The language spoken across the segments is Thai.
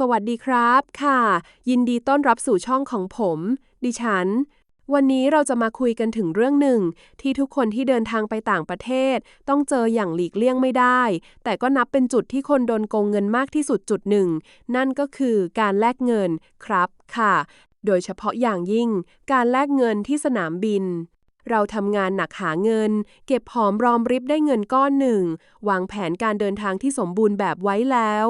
สวัสดีครับค่ะ ยินดีต้อนรับสู่ช่องของผม ดิฉัน วันนี้เราจะมาคุยกันถึงเรื่องหนึ่ง ที่ทุกคนที่เดินทางไปต่างประเทศ ต้องเจออย่างหลีกเลี่ยงไม่ได้ แต่ก็นับเป็นจุดที่คนโดนโกงเงินมากที่สุดจุดหนึ่ง นั่นก็คือการแลกเงินครับค่ะ โดยเฉพาะอย่างยิ่ง การแลกเงินที่สนามบิน เราทำงานหนักหาเงิน เก็บหอมรอมริบได้เงินก้อนหนึ่ง วางแผนการเดินทางที่สมบูรณ์แบบไว้แล้ว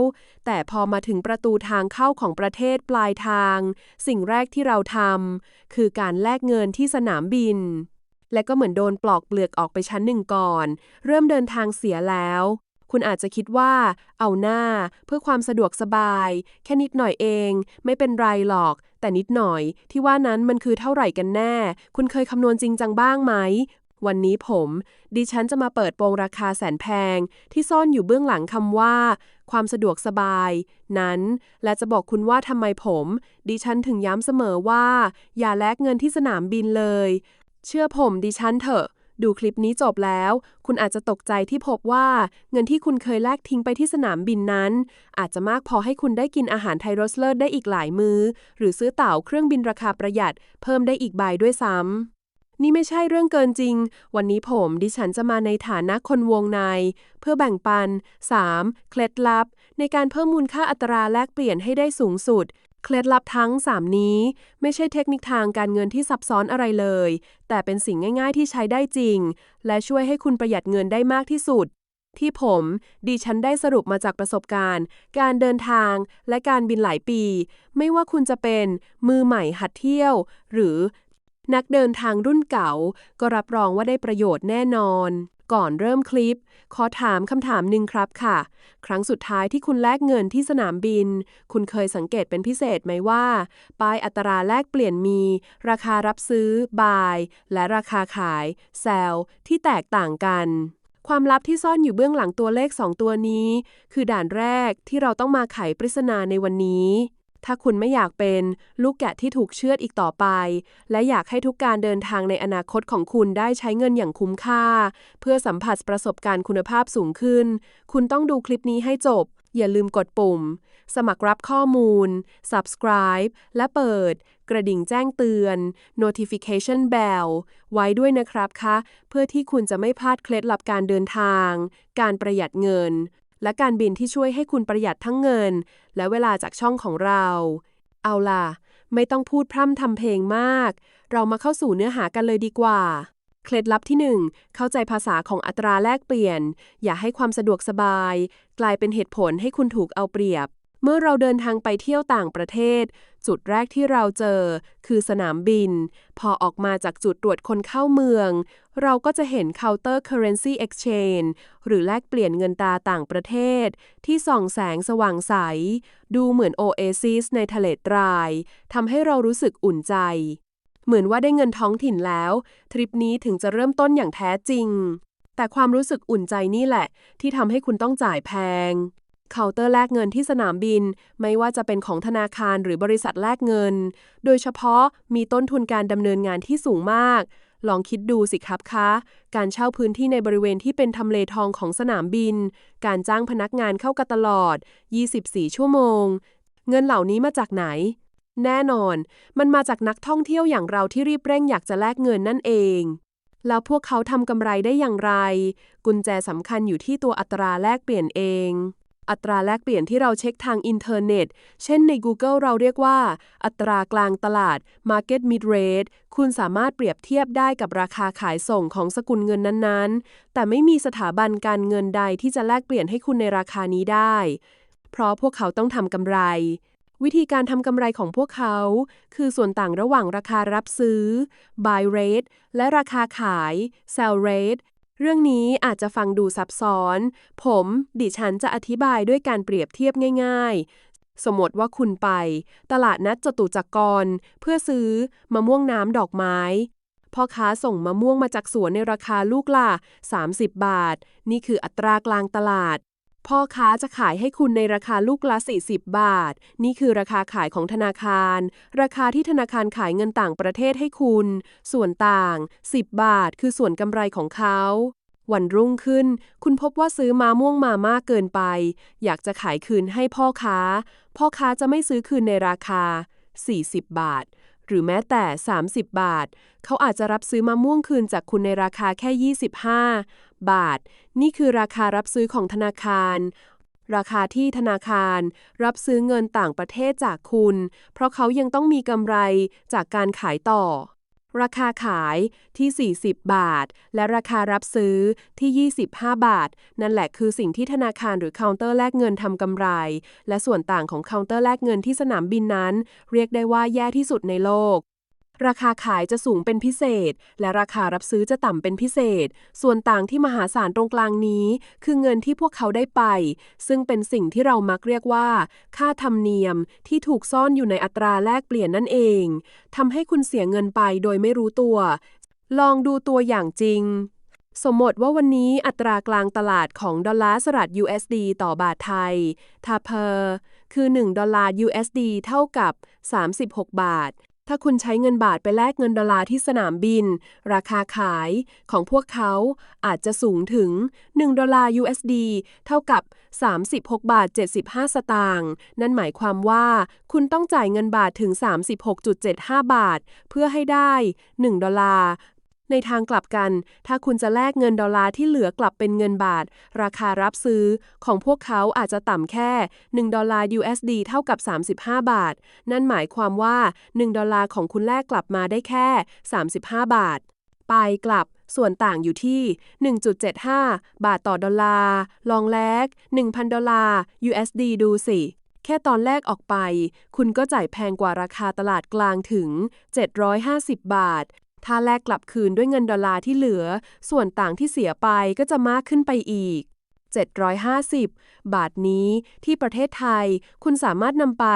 แต่พอมาถึงประตูทางเข้าของประเทศปลายทาง สิ่งแรกที่เราทำคือการแลกเงินที่สนามบิน และก็เหมือนโดนปลอกเปลือกออกไปชั้นหนึ่งก่อน เริ่มเดินทางเสียแล้ว คุณอาจจะคิดว่า เอาหน้า เพื่อความสะดวกสบาย แค่นิดหน่อยเอง ไม่เป็นไรหรอก แต่นิดหน่อย ที่ว่านั้นมันคือเท่าไหร่กันแน่ คุณเคยคำนวณจริงจังบ้างไหม วันนี้ผม ดิฉันจะมาเปิดโปงราคาแสนแพง ที่ซ่อนอยู่เบื้องหลังคำว่า ความสะดวกสบาย นั้น และจะบอกคุณว่าทำไมผม ดิฉันถึงย้ำเสมอว่า อย่าแลกเงินที่สนามบินเลย เชื่อผมดิฉันเถอะ ดูคลิปนี้จบแล้ว คุณอาจจะตกใจที่พบว่า เงินที่คุณเคยแลกทิ้งไปที่สนามบินนั้น อาจจะมากพอให้คุณได้กินอาหารไทยรสเลิศได้อีกหลายมือ้อ หรือซื้อเต่าเครื่องบินราคาประหยัด เพิ่มได้อีกใบด้วยซ้ำนี่ไม่ใช่เรื่องเกินจริง วันนี้ผมดิฉันจะมาในฐานะคนวงใน เพื่อแบ่งปัน 3. เคล็ดลับ ในการเพิ่มมูลค่าอัตราแลกเปลี่ยนให้ได้สูงสุด เคล็ดลับทั้ง 3 นี้ ไม่ใช่เทคนิคทางการเงินที่ซับซ้อนอะไรเลย แต่เป็นสิ่งง่ายๆที่ใช้ได้จริง และช่วยให้คุณประหยัดเงินได้มากที่สุด ที่ผมดิฉันได้สรุปมาจากประสบการณ์ การเดินทางและการบินหลายปี ไม่ว่าคุณจะเป็นมือใหม่หัดเที่ยว หรือนักเดินทางรุ่นเก่า ก็รับรองว่าได้ประโยชน์แน่นอน ก่อนเริ่มคลิป ขอถามคำถามหนึ่งครับค่ะ ครั้งสุดท้ายที่คุณแลกเงินที่สนามบิน คุณเคยสังเกตเป็นพิเศษไหมว่า ป้ายอัตราแลกเปลี่ยนมี ราคารับซื้อ buy และราคาขาย sell ที่แตกต่างกันความลับที่ซ่อนอยู่เบื้องหลังตัวเลข 2 ตัวนี้ คือด่านแรกที่เราต้องมาไขปริศนาในวันนี้ ถ้าคุณไม่อยากเป็นลูกแกะที่ถูกเชือดอีกต่อไป และอยากให้ทุกการเดินทางในอนาคตของคุณได้ใช้เงินอย่างคุ้มค่า เพื่อสัมผัสประสบการณ์คุณภาพสูงขึ้น คุณต้องดูคลิปนี้ให้จบ อย่าลืมกดปุ่ม สมัครรับข้อมูล subscribe และเปิด กระดิ่งแจ้งเตือน notification bell ไว้ด้วยนะครับคะ เพื่อที่คุณจะไม่พลาดเคล็ดลับการเดินทาง การประหยัดเงิน และการบินที่ช่วยให้คุณประหยัดทั้งเงิน และเวลาจากช่องของเรา เอาล่ะ ไม่ต้องพูดพร่ำทำเพลงมาก เรามาเข้าสู่เนื้อหากันเลยดีกว่า เคล็ดลับที่ 1 เข้าใจภาษาของอัตราแลกเปลี่ยน อย่าให้ความสะดวกสบาย กลายเป็นเหตุผลให้คุณถูกเอาเปรียบ เมื่อเราเดินทางไปเที่ยวต่างประเทศ จุดแรกที่เราเจอ คือสนามบิน พอออกมาจากจุดตรวจคนเข้าเมือง เราก็จะเห็น counter currency exchange หรือแลกเปลี่ยนเงินตราต่างประเทศ ที่ส่องแสงสว่างใส ดูเหมือนโอเอซิสในทะเลตรายทำให้เรารู้สึกอุ่นใจ เหมือนว่าได้เงินท้องถิ่นแล้ว ทริปนี้ถึงจะเริ่มต้นอย่างแท้จริงแต่ความรู้สึกอุ่นใจนี่แหละ ที่ทำให้คุณต้องจ่ายแพง เคาน์เตอร์แลกเงินที่สนามบิน ไม่ว่าจะเป็นของธนาคารหรือบริษัทแลกเงิน โดยเฉพาะมีต้นทุนการดำเนินงานที่สูงมาก ลองคิดดูสิครับคะ การเช่าพื้นที่ในบริเวณที่เป็นทำเลทองของสนามบิน การจ้างพนักงานเข้ากันตลอด 24 ชั่วโมง เงินเหล่านี้มาจากไหน แน่นอน มันมาจากนักท่องเที่ยวอย่างเราที่รีบเร่งอยากจะแลกเงินนั่นเองแล้วพวกเขาทำกำไรได้อย่างไร กุญแจสำคัญอยู่ที่ตัวอัตราแลกเปลี่ยนเอง อัตราแลกเปลี่ยนที่เราเช็คทางอินเทอร์เน็ต เช่นใน Google เราเรียกว่า อัตรากลางตลาด Market Mid Rate คุณสามารถเปรียบเทียบได้กับราคาขายส่งของสกุลเงินนั้นๆ แต่ไม่มีสถาบันการเงินใดที่จะแลกเปลี่ยนให้คุณในราคานี้ได้ เพราะพวกเขาต้องทำกำไร วิธีการทำกำไรของพวกเขา คือส่วนต่างระหว่างราคารับซื้อ buy rate และราคาขาย sell rate เรื่องนี้อาจจะฟังดูซับซ้อน ผม ดิฉันจะอธิบายด้วยการเปรียบเทียบง่าย ๆ สมมติว่าคุณไป ตลาดนัดจตุจักรเพื่อซื้อมะม่วงน้ำดอกไม้พ่อค้าส่งมะม่วงมาจากสวนในราคาลูกละ30 บาท นี่คืออัตรากลางตลาด พ่อค้าจะขายให้คุณในราคาลูกละ 40 บาท นี่คือราคาขายของธนาคาร ราคาที่ธนาคารขายเงินต่างประเทศให้คุณ ส่วนต่าง 10 บาท คือส่วนกำไรของเขาวันรุ่งขึ้น คุณพบว่าซื้อมาม่วงมามากเกินไป อยากจะขายคืนให้พ่อค้า พ่อค้าจะไม่ซื้อคืนในราคา 40 บาท หรือแม้แต่ 30 บาท เขาอาจจะรับซื้อมะม่วงคืนจากคุณในราคาแค่ 25 บาท นี่คือราคารับซื้อของธนาคาร ราคาที่ธนาคาร รับซื้อเงินต่างประเทศจากคุณ เพราะเขายังต้องมีกำไรจากการขายต่อ ราคาขายที่ 40 บาท และราคารับซื้อที่ 25 บาท นั่นแหละคือสิ่งที่ธนาคารหรือเคาน์เตอร์แลกเงินทำกำไร และส่วนต่างของเคาน์เตอร์แลกเงินที่สนามบินนั้น เรียกได้ว่าแย่ที่สุดในโลก ราคาขายจะสูงเป็นพิเศษ และราคารับซื้อจะต่ำเป็นพิเศษ ส่วนต่างที่มหาศาลตรงกลางนี้ คือเงินที่พวกเขาได้ไป ซึ่งเป็นสิ่งที่เรามักเรียกว่า ค่าธรรมเนียมที่ถูกซ่อนอยู่ในอัตราแลกเปลี่ยนนั่นเองทำให้คุณเสียเงินไปโดยไม่รู้ตัว ลองดูตัวอย่างจริงสมมติว่าวันนี้อัตรากลางตลาดของดอลลาร์สหรัฐ USD ต่อบาทไทยทาเพอคือ 1 ดอลลาร์ USD เท่ากับ 36 บาท ถ้าคุณใช้เงินบาทไปแลกเงินดอลลาร์ที่สนามบิน ราคาขายของพวกเขาอาจจะสูงถึง 1 ดอลลาร์ USD เท่ากับ 36 บาท 75 สตางค์ นั่นหมายความว่าคุณต้องจ่ายเงินบาทถึง 36.75 บาท เพื่อให้ได้ 1 ดอลลาร์ ในทางกลับกัน ถ้าคุณจะแลกเงินดอลลาร์ที่เหลือกลับเป็นเงินบาท ราคารับซื้อของพวกเขาอาจจะต่ำแค่ 1 ดอลลาร์ USD เท่ากับ 35 บาท นั่นหมายความว่า 1 ดอลลาร์ของคุณแลกกลับมาได้แค่ 35 บาท ไปกลับส่วนต่างอยู่ที่ 1.75 บาทต่อดอลลาร์ ลองแลก 1,000 ดอลลาร์ USD ดูสิ แค่ตอนแรกออกไป คุณก็จ่ายแพงกว่าราคาตลาดกลางถึง 750 บาท ถ้าแลกกลับคืนด้วยเงินดอลลาร์ที่เหลือ ส่วนต่างที่เสียไปก็จะมากขึ้นไปอีก 750 บาทนี้ที่ประเทศไทย คุณสามารถนำไป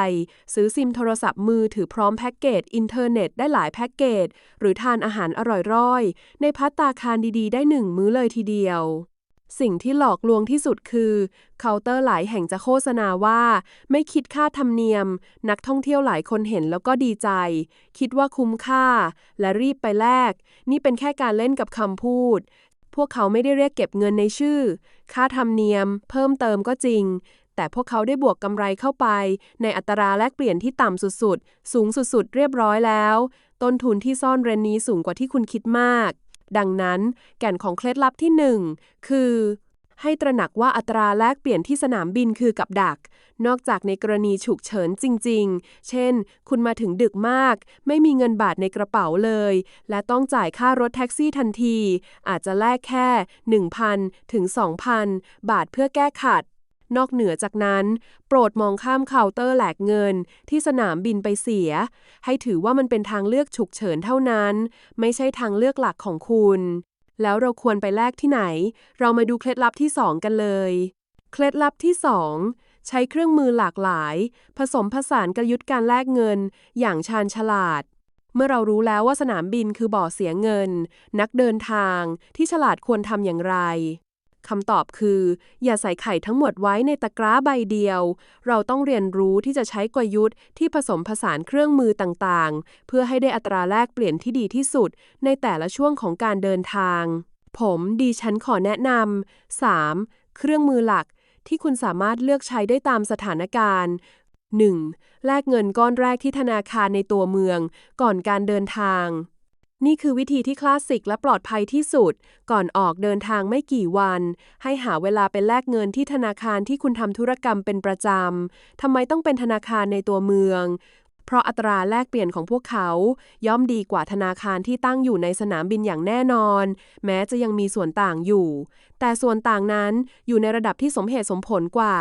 ซื้อซิมโทรศัพท์มือถือพร้อมแพ็กเกจอินเทอร์เน็ตได้หลายแพ็กเกจ หรือทานอาหารอร่อยร่อยในพัตตาคารดีๆ ได้หนึ่งมื้อเลยทีเดียว สิ่งที่หลอกลวงที่สุดคือเคาน์เตอร์หลายแห่งจะโฆษณาว่า ไม่คิดค่าธรรมเนียม นักท่องเที่ยวหลายคนเห็นแล้วก็ดีใจ คิดว่าคุ้มค่า และรีบไปแลก นี่เป็นแค่การเล่นกับคำพูด พวกเขาไม่ได้เรียกเก็บเงินในชื่อ ค่าธรรมเนียม เพิ่มเติมก็จริง แต่พวกเขาได้บวกกำไรเข้าไป ในอัตราแลกเปลี่ยนที่ต่ำสุดๆ สูงสุดๆ เรียบร้อยแล้ว ต้นทุนที่ซ่อนเร้นนี้สูงกว่าที่คุณคิดมาก ดังนั้น แก่นของเคล็ดลับที่หนึ่งคือ ให้ตระหนักว่าอัตราแลกเปลี่ยนที่สนามบินคือกับดัก นอกจากในกรณีฉุกเฉินจริง ๆ เช่น คุณมาถึงดึกมาก ไม่มีเงินบาทในกระเป๋าเลย และต้องจ่ายค่ารถแท็กซี่ทันที อาจจะแลกแค่ 1,000 ถึง 2,000 บาทเพื่อแก้ขัด นอกเหนือจากนั้น โปรดมองข้ามเคาน์เตอร์แหลกเงิน ที่สนามบินไปเสีย ให้ถือว่ามันเป็นทางเลือกฉุกเฉินเท่านั้น ไม่ใช่ทางเลือกหลักของคุณ แล้วเราควรไปแลกที่ไหน เรามาดูเคล็ดลับที่ 2 กันเลย เคล็ดลับที่ 2 ใช้เครื่องมือหลากหลาย ผสมผสานกลยุทธ์การแลกเงิน อย่างชาญฉลาดเมื่อเรารู้แล้วว่าสนามบินคือบ่อเสียเงิน นักเดินทางที่ฉลาดควรทำอย่างไร คำตอบคือ อย่าใส่ไข่ทั้งหมดไว้ในตะกร้าใบเดียว เราต้องเรียนรู้ที่จะใช้กลยุทธ์ที่ผสมผสานเครื่องมือต่างๆ เพื่อให้ได้อัตราแลกเปลี่ยนที่ดีที่สุด ในแต่ละช่วงของการเดินทาง ผมดีฉันขอแนะนำ 3. เครื่องมือหลักที่คุณสามารถเลือกใช้ได้ตามสถานการณ์ 1. แลกเงินก้อนแรกที่ธนาคารในตัวเมือง ก่อนการเดินทาง นี่คือวิธีที่คลาสสิกและปลอดภัยที่สุด ก่อนออกเดินทางไม่กี่วัน ให้หาเวลาไปแลกเงินที่ธนาคารที่คุณทำธุรกรรมเป็นประจำ ทำไมต้องเป็นธนาคารในตัวเมือง เพราะอัตราแลกเปลี่ยนของพวกเขา ย่อมดีกว่าธนาคารที่ตั้งอยู่ในสนามบินอย่างแน่นอน แม้จะยังมีส่วนต่างอยู่ แต่ส่วนต่างนั้นอยู่ในระดับที่สมเหตุสมผลกว่า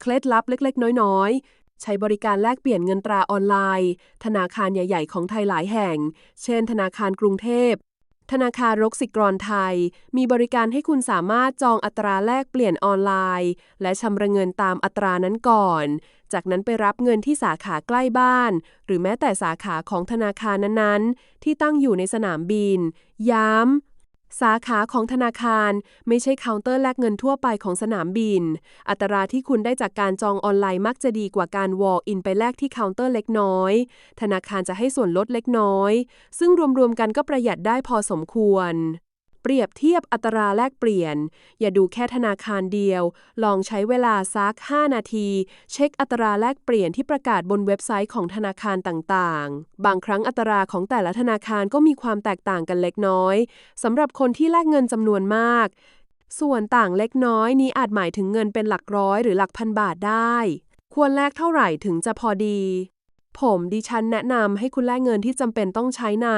เคล็ดลับเล็ก ๆ น้อย ๆ ใช้บริการแลกเปลี่ยนเงินตราออนไลน์ ธนาคารใหญ่ ๆ ของไทยหลายแห่ง เช่น ธนาคารกรุงเทพ ธนาคารรกสิกรไทย มีบริการให้คุณสามารถจองอัตราแลกเปลี่ยนออนไลน์ และชำระเงินตามอัตรานั้นก่อน จากนั้นไปรับเงินที่สาขาใกล้บ้าน หรือแม้แต่สาขาของธนาคารนั้นๆ ที่ตั้งอยู่ในสนามบิน ย้ำ สาขาของธนาคารไม่ใช่เคาน์เตอร์แลกเงินทั่วไปของสนามบิน อัตราที่คุณได้จากการจองออนไลน์มักจะดีกว่าการ walk in ไปแลกที่เคาน์เตอร์เล็กน้อย ธนาคารจะให้ส่วนลดเล็กน้อย ซึ่งรวมๆกันก็ประหยัดได้พอสมควร เปรียบเทียบอัตราแลกเปลี่ยน อย่าดูแค่ธนาคารเดียว ลองใช้เวลาสัก 5 นาที เช็คอัตราแลกเปลี่ยนที่ประกาศบนเว็บไซต์ของธนาคารต่างๆ บางครั้งอัตราของแต่ละธนาคารก็มีความแตกต่างกันเล็กน้อยสำหรับคนที่แลกเงินจำนวนมาก ส่วนต่างเล็กน้อยนี้อาจหมายถึงเงินเป็นหลักร้อยหรือหลักพันบาทได้ ควรแลกเท่าไหร่ถึงจะพอดี ผมดิฉันแนะนำให้คุณแลกเงินที่จำเป็นต้องใช้ใน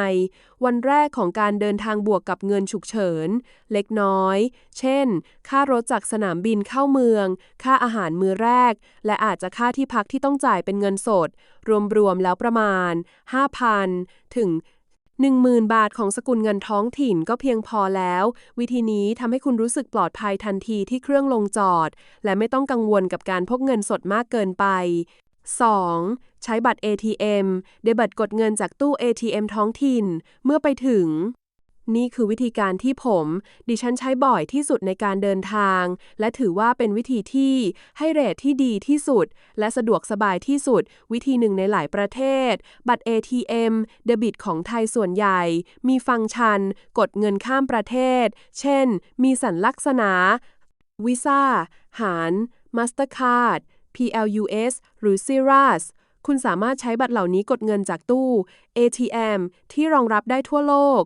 วันแรกของการเดินทางบวกกับเงินฉุกเฉิน เล็กน้อย เช่น ค่ารถจากสนามบินเข้าเมือง ค่าอาหารมื้อแรก และอาจจะค่าที่พักที่ต้องจ่ายเป็นเงินสด รวมๆแล้วประมาณ 5,000 ถึง10,000 บาทของสกุลเงินท้องถิ่นก็เพียงพอแล้ว วิธีนี้ทำให้คุณรู้สึกปลอดภัยทันทีที่เครื่องลงจอด และไม่ต้องกังวลกับการพกเงินสดมากเกินไป 2. ใช้บัตร ATM เดบิตกดเงินจากตู้ ATM ท้องถิ่น เมื่อไปถึง นี่คือวิธีการที่ผม ดิฉันใช้บ่อยที่สุดในการเดินทาง และถือว่าเป็นวิธีที่ให้เรทที่ดีที่สุด และสะดวกสบายที่สุด วิธีหนึ่งในหลายประเทศ บัตร ATM เดบิตของไทยส่วนใหญ่ มีฟังก์ชัน กดเงินข้ามประเทศ เช่น มีสัญลักษณะวีซ่าหาร Mastercard PLUS หรือ Cirrus คุณสามารถใช้บัตรเหล่านี้กดเงินจากตู้ ATM ที่รองรับได้ทั่วโลก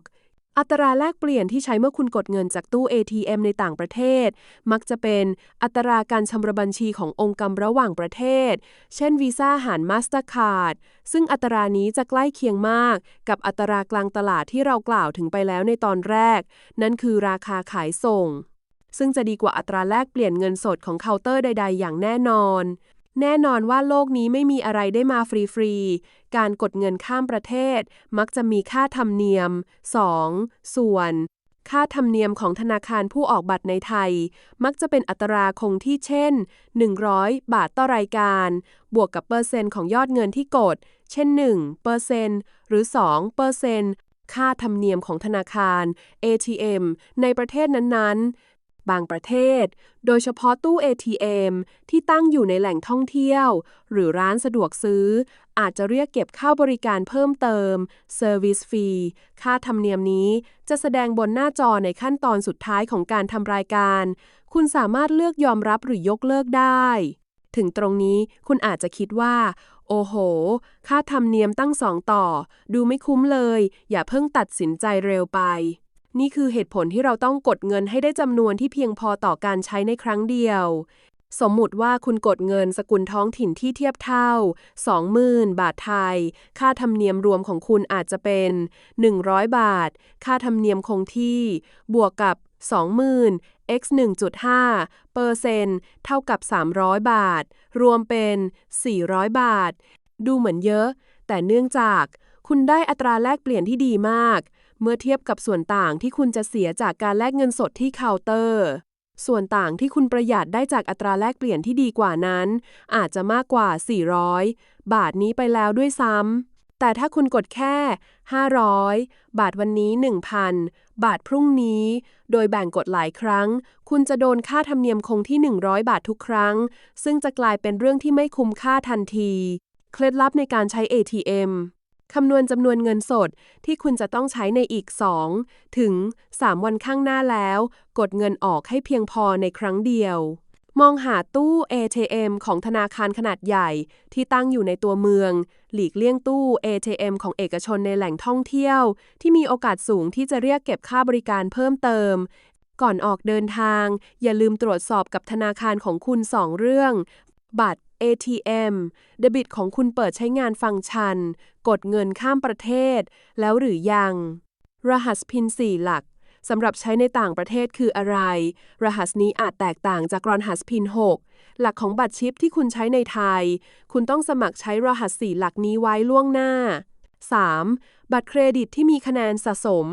อัตราแลกเปลี่ยนที่ใช้เมื่อคุณกดเงินจากตู้ ATM ในต่างประเทศ มักจะเป็นอัตราการชำระบัญชีขององค์กรระหว่างประเทศ เช่นวีซ่าหาร Mastercard ซึ่งอัตรานี้จะใกล้เคียงมาก กับอัตรากลางตลาดที่เรากล่าวถึงไปแล้วในตอนแรก นั่นคือราคาขายส่ง ซึ่งจะดีกว่าอัตราแลกเปลี่ยนเงินสดของเคาน์เตอร์ใด ๆ อย่างแน่นอน แน่นอนว่าโลกนี้ไม่มีอะไรได้มาฟรีๆ การกดเงินข้ามประเทศ มักจะมีค่าธรรมเนียม 2. ส่วน ค่าธรรมเนียมของธนาคารผู้ออกบัตรในไทย มักจะเป็นอัตราคงที่เช่น 100 บาทต่อรายการ บวกกับเปอร์เซ็นต์ของยอดเงินที่กด เช่น1เปอร์เซ็นต์หรือ2เปอร์เซ็นต์ค่าธรรมเนียมของธนาคาร ATM ในประเทศนั้นๆ บางประเทศ โดยเฉพาะตู้ ATM ที่ตั้งอยู่ในแหล่งท่องเที่ยว หรือร้านสะดวกซื้อ อาจจะเรียกเก็บค่าบริการเพิ่มเติม Service Fee ค่าธรรมเนียมนี้จะแสดงบนหน้าจอในขั้นตอนสุดท้ายของการทำรายการ คุณสามารถเลือกยอมรับหรือยกเลิกได้ ถึงตรงนี้คุณอาจจะคิดว่า โอ้โห ค่าธรรมเนียมตั้งสองต่อ ดูไม่คุ้มเลย อย่าเพิ่งตัดสินใจเร็วไป นี่คือเหตุผลที่เราต้องกดเงินให้ได้จำนวนที่เพียงพอต่อการใช้ในครั้งเดียว สมมุติว่าคุณกดเงินสกุลท้องถิ่นที่เทียบเท่า 20,000 บาทไทย ค่าธรรมเนียมรวมของคุณอาจจะเป็น 100 บาท ค่าธรรมเนียมคงที่ บวกกับ 20,000 x 1.5เปอร์เซ็นต์เท่ากับ 300 บาท รวมเป็น 400 บาท ดูเหมือนเยอะ แต่เนื่องจากคุณได้อัตราแลกเปลี่ยนที่ดีมาก เมื่อเทียบกับส่วนต่างที่คุณจะเสียจากการแลกเงินสดที่เคาน์เตอร์ ส่วนต่างที่คุณประหยัดได้จากอัตราแลกเปลี่ยนที่ดีกว่านั้น อาจจะมากกว่า 400 บาทนี้ไปแล้วด้วยซ้ำ แต่ถ้าคุณกดแค่ 500 บาทวันนี้ 1,000 บาทพรุ่งนี้ โดยแบ่งกดหลายครั้ง คุณจะโดนค่าธรรมเนียมคงที่ 100 บาททุกครั้ง ซึ่งจะกลายเป็นเรื่องที่ไม่คุ้มค่าทันที เคล็ดลับในการใช้ ATM คำนวณจำนวนเงินสดที่คุณจะต้องใช้ในอีก 2 ถึง 3 วันข้างหน้าแล้ว กดเงินออกให้เพียงพอในครั้งเดียว มองหาตู้ ATM ของธนาคารขนาดใหญ่ที่ตั้งอยู่ในตัวเมือง หลีกเลี่ยงตู้ ATM ของเอกชนในแหล่งท่องเที่ยว ที่มีโอกาสสูงที่จะเรียกเก็บค่าบริการเพิ่มเติมก่อนออกเดินทาง อย่าลืมตรวจสอบกับธนาคารของคุณ 2 เรื่อง บัตร ATM เดบิตของคุณเปิดใช้งานฟังก์ชัน กดเงินข้ามประเทศ แล้วหรือยัง รหัสพิน 4 หลักสำหรับใช้ในต่างประเทศคืออะไร รหัสนี้อาจแตกต่างจากรหัสพิน 6 หลักของบัตรชิปที่คุณใช้ในไทย คุณต้องสมัครใช้รหัส 4 หลักนี้ไว้ล่วงหน้า 3. บัตรเครดิตที่มีคะแนนสะสม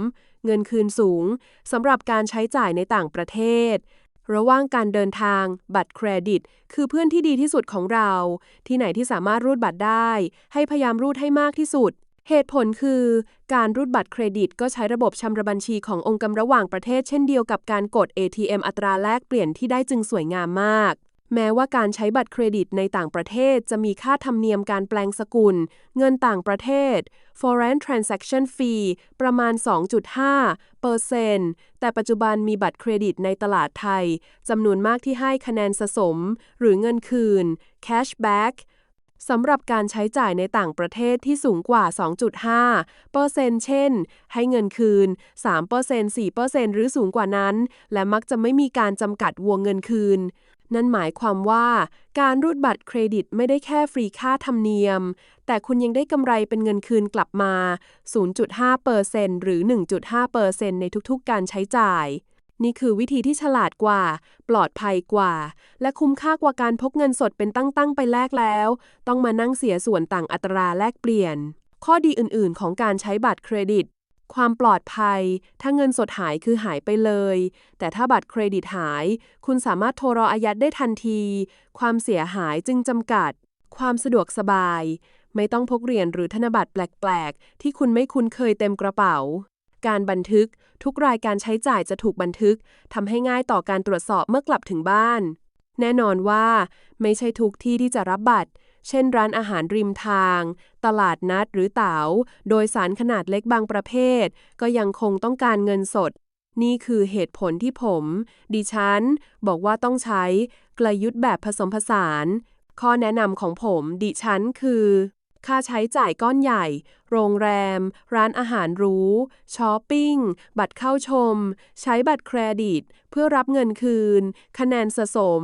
เงินคืนสูงสำหรับการใช้จ่ายในต่างประเทศ ระหว่างการเดินทาง บัตรเครดิต คือเพื่อนที่ดีที่สุดของเรา ที่ไหนที่สามารถรูดบัตรได้ ให้พยายามรูดให้มากที่สุด เหตุผลคือ การรูดบัตรเครดิต ก็ใช้ระบบชำระบัญชีขององค์กรระหว่างประเทศเช่นเดียวกับการกด ATM อัตราแลกเปลี่ยนที่ได้จึงสวยงามมาก แม้ว่าการใช้บัตรเครดิตในต่างประเทศจะมีค่าธรรมเนียมการแปลงสกุล เงินต่างประเทศ foreign transaction fee ประมาณ 2.5เปอร์เซนแต่ปัจจุบันมีบัตรเครดิตในตลาดไทยจำนวนมากที่ให้คะแนนสะสม หรือเงินคืน cashback สำหรับการใช้จ่ายในต่างประเทศที่สูงกว่า 2.5เปอร์เซ็นเช่น ให้เงินคืน3เปอร์เซ็น4เปอร์เซ็นหรือสูงกว่านั้น และมักจะไม่มีการจำกัดวงเงินคืน นั่นหมายความว่าการรูดบัตรเครดิตไม่ได้แค่ฟรีค่าธรรมเนียม แต่คุณยังได้กำไรเป็นเงินคืนกลับมา 0.5เปอร์เซ็นต์หรือ 1.5เปอร์เซ็นต์ในทุกๆ การใช้จ่าย นี่คือวิธีที่ฉลาดกว่า ปลอดภัยกว่า และคุ้มค่ากว่าการพกเงินสดเป็นตั้ง ๆ ไปแลกแล้ว ต้องมานั่งเสียส่วนต่างอัตราแลกเปลี่ยน ข้อดีอื่น ๆ ของการใช้บัตรเครดิต ความปลอดภัย ถ้าเงินสดหายคือหายไปเลย แต่ถ้าบัตรเครดิตหาย คุณสามารถโทรรออายัดได้ทันที ความเสียหายจึงจำกัด ความสะดวกสบาย ไม่ต้องพกเหรียญหรือธนบัตรแปลก ๆ ที่คุณไม่คุ้นเคยเต็มกระเป๋า การบันทึก ทุกรายการใช้จ่ายจะถูกบันทึกทำให้ง่ายต่อการตรวจสอบเมื่อกลับถึงบ้าน แน่นอนว่า ไม่ใช่ทุกที่ที่จะรับบัตร เช่นร้านอาหารริมทาง ตลาดนัดหรือเต๋า โดยสารขนาดเล็กบางประเภท ก็ยังคงต้องการเงินสด นี่คือเหตุผลที่ผม ดิฉัน บอกว่าต้องใช้กลยุทธ์แบบผสมผสาน ข้อแนะนำของผม ดิฉันคือ ค่าใช้จ่ายก้อนใหญ่ โรงแรม ร้านอาหารหรูช้อปปิ้ง บัตรเข้าชม ใช้บัตรเครดิต เพื่อรับเงินคืน คะแนนสะสม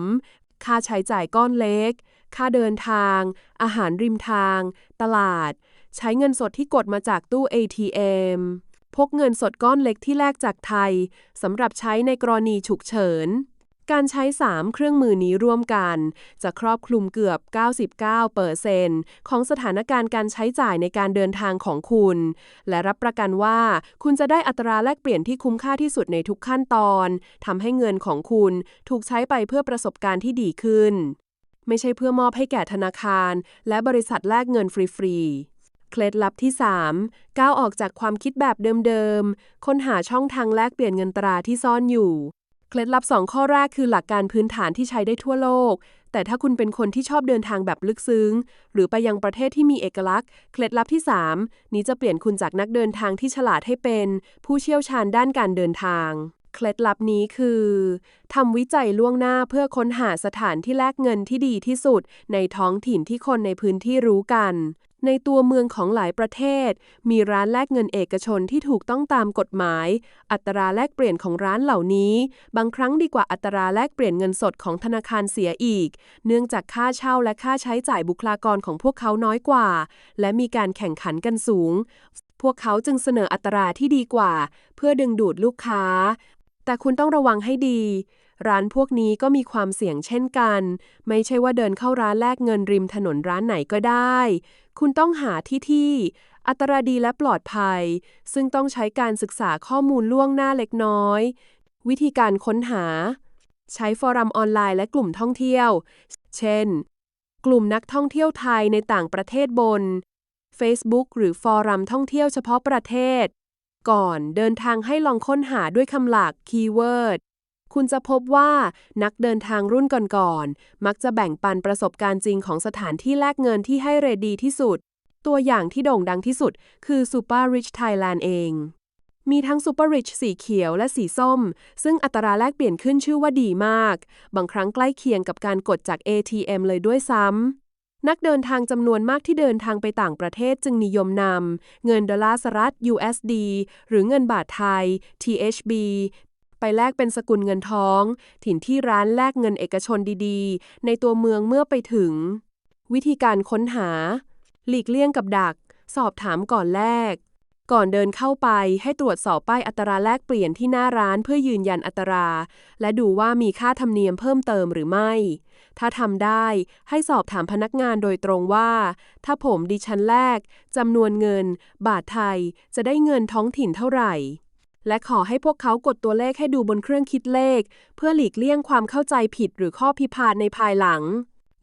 ค่าใช้จ่ายก้อนเล็ก ค่าเดินทาง อาหารริมทาง ตลาด ใช้เงินสดที่กดมาจากตู้ ATM พกเงินสดก้อนเล็กที่แลกจากไทยสำหรับใช้ในกรณีฉุกเฉิน การใช้ 3 เครื่องมือนี้ร่วมกัน จะครอบคลุมเกือบ 99%ของสถานการณ์การใช้จ่ายในการเดินทางของคุณ และรับประกันว่า คุณจะได้อัตราแลกเปลี่ยนที่คุ้มค่าที่สุดในทุกขั้นตอนทำให้เงินของคุณถูกใช้ไปเพื่อประสบการณ์ที่ดีขึ้น ไม่ใช่เพื่อมอบให้แก่ธนาคาร และบริษัทแลกเงินฟรีๆ เคล็ดลับที่ 3 ก้าวออกจากความคิดแบบเดิมๆ ค้นหาช่องทางแลกเปลี่ยนเงินตราที่ซ่อนอยู่ เคล็ดลับ 2 ข้อแรกคือหลักการพื้นฐานที่ใช้ได้ทั่วโลก แต่ถ้าคุณเป็นคนที่ชอบเดินทางแบบลึกซึ้ง หรือไปยังประเทศที่มีเอกลักษณ์ เคล็ดลับที่ 3 นี้จะเปลี่ยนคุณจากนักเดินทางที่ฉลาดให้เป็น ผู้เชี่ยวชาญด้านการเดินทาง เคล็ดลับนี้คือทำวิจัยล่วงหน้าเพื่อค้นหาสถานที่แลกเงินที่ดีที่สุด ในท้องถิ่นที่คนในพื้นที่รู้กัน ในตัวเมืองของหลายประเทศ มีร้านแลกเงินเอกชนที่ถูกต้องตามกฎหมาย อัตราแลกเปลี่ยนของร้านเหล่านี้ บางครั้งดีกว่าอัตราแลกเปลี่ยนเงินสดของธนาคารเสียอีก เนื่องจากค่าเช่าและค่าใช้จ่ายบุคลากรของพวกเขาน้อยกว่า และมีการแข่งขันกันสูงพวกเขาจึงเสนออัตราที่ดีกว่า เพื่อดึงดูดลูกค้า แต่คุณต้องระวังให้ดี ร้านพวกนี้ก็มีความเสี่ยงเช่นกัน ไม่ใช่ว่าเดินเข้าร้านแลกเงินริมถนนร้านไหนก็ได้ คุณต้องหาที่ที่ อัตราดีและปลอดภัย ซึ่งต้องใช้การศึกษาข้อมูลล่วงหน้าเล็กน้อย วิธีการค้นหา ใช้ฟอรัมออนไลน์และกลุ่มท่องเที่ยว เช่น กลุ่มนักท่องเที่ยวไทยในต่างประเทศบน Facebook หรือฟอรัมท่องเที่ยวเฉพาะประเทศ ก่อน เดินทางให้ลองค้นหาด้วยคำหลักคีย์เวิร์ดคุณจะพบว่านักเดินทางรุ่นก่อนๆ มักจะแบ่งปันประสบการณ์จริงของสถานที่แลกเงินที่ให้เรดีที่สุด ตัวอย่างที่โด่งดังที่สุด คือ Super Rich Thailand เอง มีทั้ง Super Rich สีเขียวและสีส้ม ซึ่งอัตราแลกเปลี่ยนขึ้นชื่อว่าดีมาก บางครั้งใกล้เคียงกับการกดจาก ATM เลยด้วยซ้ำ นักเดินทางจำนวนมากที่เดินทางไปต่างประเทศจึงนิยมนำเงินดอลลาร์สหรัฐ USD หรือเงินบาทไทย THB ไปแลกเป็นสกุลเงินท้อง ถิ่นที่ร้านแลกเงินเอกชนดีๆ ในตัวเมืองเมื่อไปถึง วิธีการค้นหา หลีกเลี่ยงกับดัก สอบถามก่อนแลกก่อนเดินเข้าไปให้ตรวจสอบป้ายอัตราแลกเปลี่ยนที่หน้าร้านเพื่อยืนยันอัตรา และดูว่ามีค่าธรรมเนียมเพิ่มเติมหรือไม่ ถ้าทำได้ให้สอบถามพนักงานโดยตรงว่า ถ้าผมดิฉันแลกจำนวนเงิน บาทไทยจะได้เงินท้องถิ่นเท่าไหร่ และขอให้พวกเขากดตัวเลขให้ดูบนเครื่องคิดเลข เพื่อหลีกเลี่ยงความเข้าใจผิดหรือข้อพิพาทในภายหลัง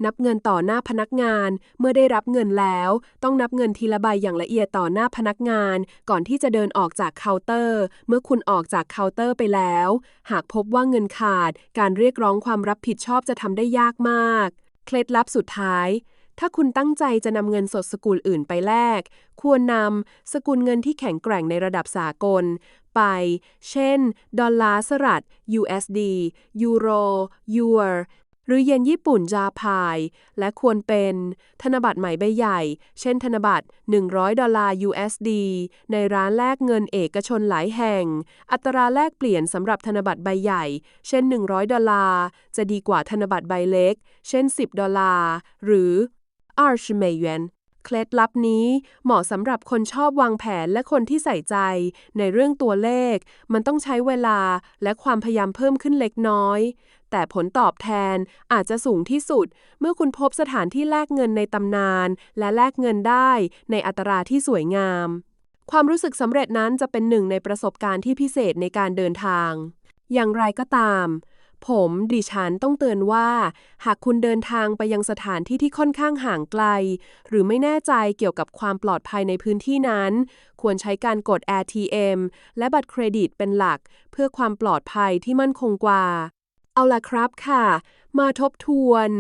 นับเงินต่อหน้าพนักงาน เมื่อได้รับเงินแล้ว ต้องนับเงินทีละใบอย่างละเอียดต่อหน้าพนักงาน ก่อนที่จะเดินออกจากเคาน์เตอร์ เมื่อคุณออกจากเคาน์เตอร์ไปแล้ว หากพบว่าเงินขาด การเรียกร้องความรับผิดชอบจะทำได้ยากมาก เคล็ดลับสุดท้ายถ้าคุณตั้งใจจะนำเงินสดสกุลอื่นไปแลก ควรนำสกุลเงินที่แข็งแกร่งในระดับสากล ไป เช่น ดอลลาร์สหรัฐ USD ยูโรยูเอ หรือเยนญี่ปุ่นจาพาย และควรเป็นธนบัตรใหม่ใบใหญ่ เช่นธนบัตร 100 ดอลลาร์ USD ในร้านแลกเงินเอกชนหลายแห่ง อัตราแลกเปลี่ยนสำหรับธนบัตรใบใหญ่ เช่น 100 ดอลลาร์ จะดีกว่าธนบัตรใบเล็ก เช่น 10 ดอลลาร์ หรือ20美元 เคล็ดลับนี้เหมาะสำหรับคนชอบวางแผนและคนที่ใส่ใจ ในเรื่องตัวเลข มันต้องใช้เวลาและความพยายามเพิ่มขึ้นเล็กน้อย แต่ผลตอบแทนอาจจะสูงที่สุด เมื่อคุณพบสถานที่แลกเงินในตำนาน และแลกเงินได้ในอัตราที่สวยงาม ความรู้สึกสำเร็จนั้นจะเป็นหนึ่งในประสบการณ์ที่พิเศษในการเดินทาง อย่างไรก็ตาม ผมดิฉันต้องเตือนว่า หากคุณเดินทางไปยังสถานที่ที่ค่อนข้างห่างไกล หรือไม่แน่ใจเกี่ยวกับความปลอดภัยในพื้นที่นั้น ควรใช้การกด ATM และบัตรเครดิตเป็นหลัก เพื่อความปลอดภัยที่มั่นคงกว่า เอาล่ะครับค่ะ มาทบทวน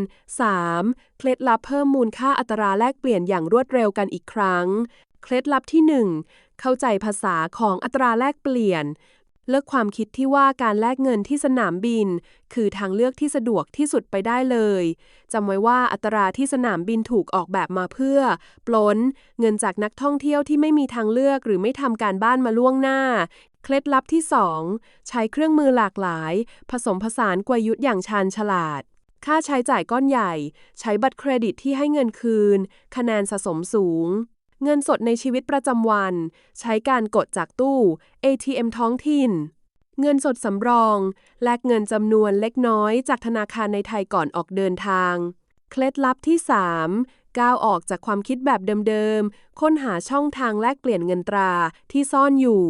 3. เคล็ดลับเพิ่มมูลค่าอัตราแลกเปลี่ยนอย่างรวดเร็วกันอีกครั้ง เคล็ดลับที่ 1 เข้าใจภาษาของอัตราแลกเปลี่ยน เลิกความคิดที่ว่าการแลกเงินที่สนามบิน คือทางเลือกที่สะดวกที่สุดไปได้เลยจำไว้ว่าอัตราที่สนามบินถูกออกแบบมาเพื่อ ปล้น เงินจากนักท่องเที่ยวที่ไม่มีทางเลือกหรือไม่ทำการบ้านมาล่วงหน้า เคล็ดลับที่ 2 ใช้เครื่องมือหลากหลาย ผสมผสานกลยุทธ์อย่างชาญฉลาดค่าใช้จ่ายก้อนใหญ่ ใช้บัตรเครดิตที่ให้เงินคืน คะแนนสะสมสูง เงินสดในชีวิตประจำวัน ใช้การกดจากตู้ ATM ท้องถิ่น เงินสดสำรอง แลกเงินจำนวนเล็กน้อยจากธนาคารในไทยก่อนออกเดินทาง เคล็ดลับที่ 3 ก้าวออกจากความคิดแบบเดิมๆ ค้นหาช่องทางแลกเปลี่ยนเงินตราที่ซ่อนอยู่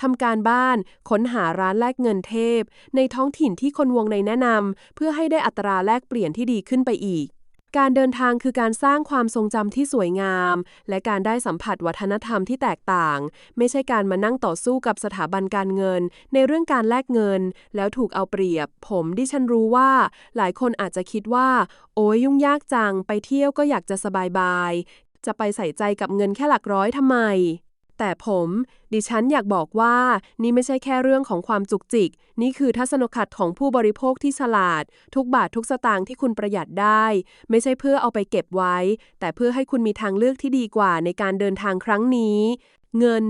ทำการบ้านค้นหาร้านแลกเงินเทพ ในท้องถิ่นที่คนวงในแนะนำเพื่อให้ได้อัตราแลกเปลี่ยนที่ดีขึ้นไปอีก การเดินทางคือการสร้างความทรงจำที่สวยงาม และการได้สัมผัสวัฒนธรรมที่แตกต่าง ไม่ใช่การมานั่งต่อสู้กับสถาบันการเงิน ในเรื่องการแลกเงิน แล้วถูกเอาเปรียบ ผมดิฉันรู้ว่า หลายคนอาจจะคิดว่า โอ้ยยุ่งยากจัง ไปเที่ยวก็อยากจะสบายบาย จะไปใส่ใจกับเงินแค่หลักร้อยทำไม แต่ผม ดิฉันอยากบอกว่า นี่ไม่ใช่แค่เรื่องของความจุกจิก นี่คือทัศนคติของผู้บริโภคที่ฉลาด ทุกบาททุกสตางค์ที่คุณประหยัดได้ ไม่ใช่เพื่อเอาไปเก็บไว้ แต่เพื่อให้คุณมีทางเลือกที่ดีกว่าในการเดินทางครั้งนี้ เงิน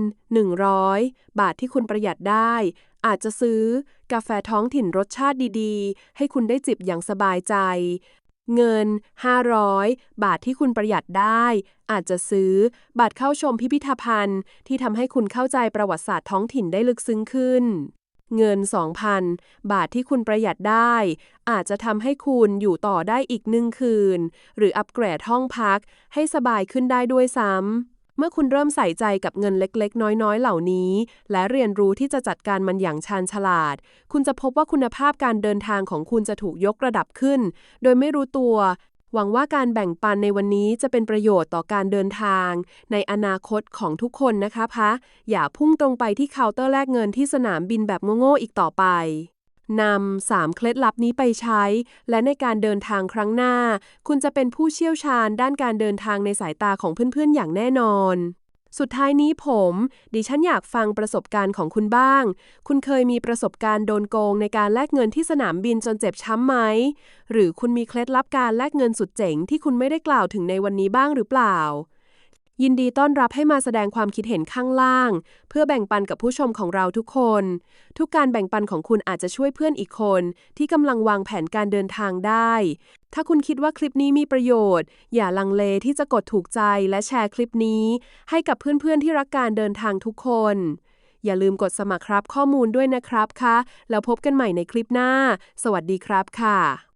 100 บาทที่คุณประหยัดได้ อาจจะซื้อ กาแฟท้องถิ่นรสชาติดีๆ ให้คุณได้จิบอย่างสบายใจเงิน 500 บาทที่คุณประหยัดได้ อาจจะซื้อ บัตรเข้าชมพิพิธภัณฑ์ ที่ทำให้คุณเข้าใจประวัติศาสตร์ท้องถิ่นได้ลึกซึ้งขึ้น เงิน 2,000 บาทที่คุณประหยัดได้ อาจจะทำให้คุณอยู่ต่อได้อีกหนึ่งคืน หรืออัปเกรดห้องพักให้สบายขึ้นได้ด้วยซ้ำ เมื่อคุณเริ่มใส่ใจกับเงินเล็กๆ น้อยๆ เหล่านี้ และเรียนรู้ที่จะจัดการมันอย่างชาญฉลาด คุณจะพบว่าคุณภาพการเดินทางของคุณจะถูกยกระดับขึ้น โดยไม่รู้ตัว หวังว่าการแบ่งปันในวันนี้จะเป็นประโยชน์ต่อการเดินทาง ในอนาคตของทุกคนนะคะพะ อย่าพุ่งตรงไปที่เคาน์เตอร์แลกเงินที่สนามบินแบบโง่ๆอีกต่อไปนำสามเคล็ดลับนี้ไปใช้ และในการเดินทางครั้งหน้า คุณจะเป็นผู้เชี่ยวชาญด้านการเดินทางในสายตาของเพื่อนๆ อย่างแน่นอน สุดท้ายนี้ผม ดิฉันอยากฟังประสบการณ์ของคุณบ้าง คุณเคยมีประสบการณ์โดนโกงในการแลกเงินที่สนามบินจนเจ็บช้ำไหม หรือคุณมีเคล็ดลับการแลกเงินสุดเจ๋งที่คุณไม่ได้กล่าวถึงในวันนี้บ้างหรือเปล่า ยินดีต้อนรับให้มาแสดงความคิดเห็นข้างล่าง เพื่อแบ่งปันกับผู้ชมของเราทุกคน ทุกการแบ่งปันของคุณอาจจะช่วยเพื่อนอีกคน ที่กำลังวางแผนการเดินทางได้ ถ้าคุณคิดว่าคลิปนี้มีประโยชน์ อย่าลังเลที่จะกดถูกใจและแชร์คลิปนี้ ให้กับเพื่อนๆที่รักการเดินทางทุกคน อย่าลืมกดสมัครครับข้อมูลด้วยนะครับค่ะแล้วพบกันใหม่ในคลิปหน้า สวัสดีครับค่ะ